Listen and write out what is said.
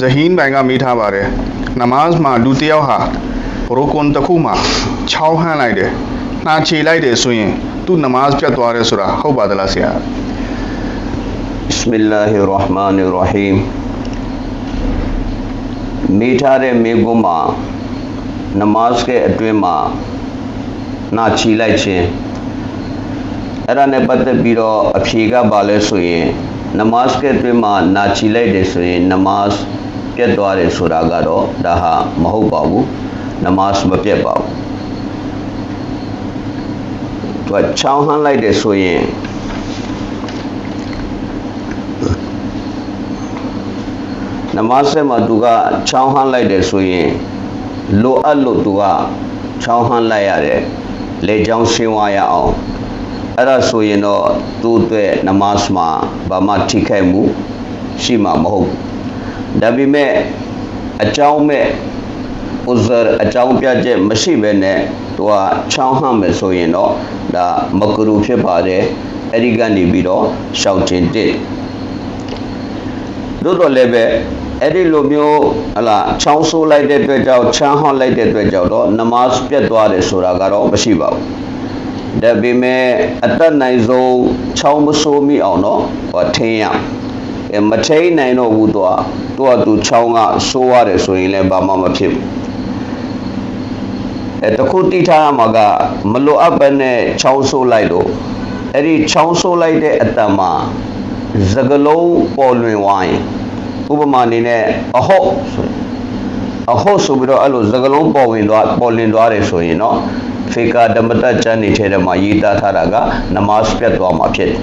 ဇဟင်းဘိုင်ကမိထားပါတယ်နမတ်မှာလူတစ်ယောက်ဟာရုကွန်တစ်ခုမှာ6ဟန်းလိုက်တယ်နှာချေလိုက်တယ်ဆိုရင်သူနမတ်ပြတ်သွားတယ်ဆိုတာဟုတ် ပြတ်သွားတယ်ဆိုတာကတော့ဒါဟာမဟုတ်ပါဘူးနမတ်မပြတ်ပါဘူးသူကချောင်းဟန်းလိုက်တယ်ဆိုရင်နမတ်ဆက်မှာသူကချောင်းဟန်းလိုက်တယ်ဆိုရင်လိုအပ်လို့သူကချောင်းဟန်းလိုက်ရတယ်လေချောင်းရှင်းဝါရအောင်အဲ့ဒါဆိုရင်တော့သူ့အတွက်နမတ်မှာဘာမှထိခိုက်မှုရှိမှာမဟုတ်ဘူး ဒါပေမဲ့အကြောင်းမဲ့ဥဇရအကြောင်းပြချက်မရှိဘဲနဲ့သူကချောင်းဟန်းမယ်ဆိုရင်တော့ဒါမကရူဖြစ်ပါတယ်အဲ့ဒီကနေပြီးတော့ရှောက်ခြင်းတစ်တို့တော့လည်းပဲအဲ့ဒီလိုမျိုးဟလာချောင်းဆိုးလိုက်တဲ့အတွက်ကြောင့်ချမ်းဟောင်းလိုက်တဲ့အတွက်ကြောင့်တော့နမတ်ပြတ်သွားတယ်ဆိုတာကတော့မရှိပါဘူးဒါပေမဲ့အသက်နိုင်ဆုံးချောင်းမဆိုးမိအောင်တော့ဟောထင်းရအဲ မထိန်နိုင်တော့ဘူးတော့သူကသူချောင်းကဆိုးရတယ်ဆိုရင်လည်းဘာမှမဖြစ်ဘူးအဲတခုတိထားမှာကမလိုအပ်ပဲနဲ့ချောင်းဆိုးလိုက်လို့အဲ့ဒီချောင်းဆိုးလိုက်တဲ့အတံမှာစကလုံးပေါ်လွင်ဝိုင်းဥပမာအနေနဲ့အဟုတ်ဆိုအဟုတ်ဆိုပြီးတော့အဲ့လိုစကလုံးပေါ်ဝင်သွားပေါ်လင်သွားတယ်ဆိုရင်တော့ဖေကာဓမ္မတကျမ်းတွေထဲမှာရေးသားထားတာကနမတ်ပြတ်သွားမှာဖြစ်တယ်